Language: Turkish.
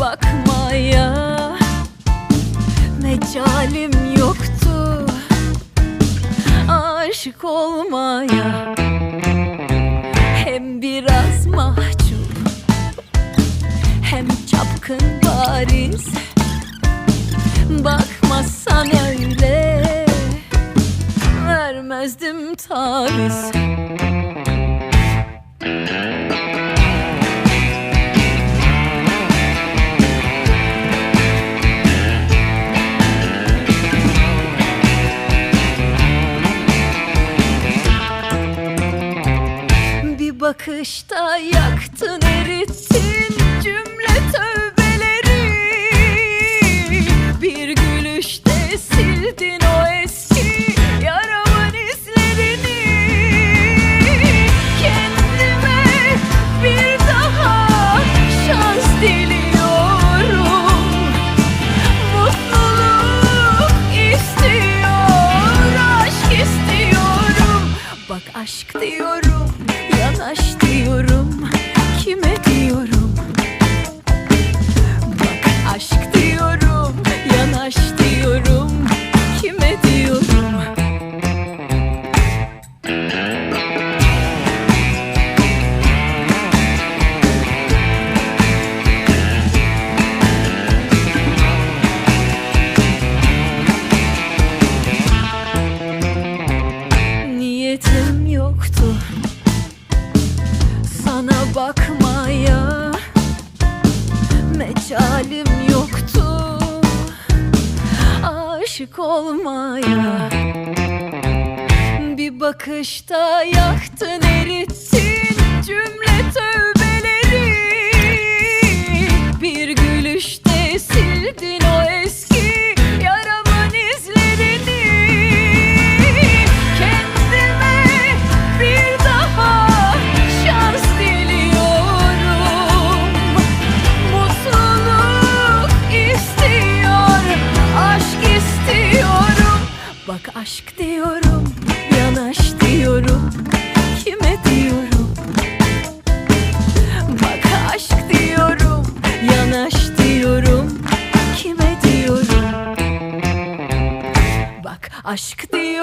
bakmaya. Mecalim yoktu Aşık olmaya. Hem biraz mahcup Hem çapkın bariz. Bakmazsan öyle Vermezdim taviz bakışta yaktın erittin cümle tövbeleri. Bir gülüşte sildin o eski yaramın izlerini. Kendime bir daha şans diliyorum. Mutluluk istiyor, aşk istiyorum. Bak aşk diyorum, yanaş diyorum. Kime diyorum bakmaya Mecalim yoktu. Aşık olmaya Bir bakışta yaktın erittin Cümle tövbeleri Bak aşk diyorum, yanaş diyorum. Kime diyorum? Bak aşk diyorum, yanaş diyorum. Kime diyorum? Bak aşk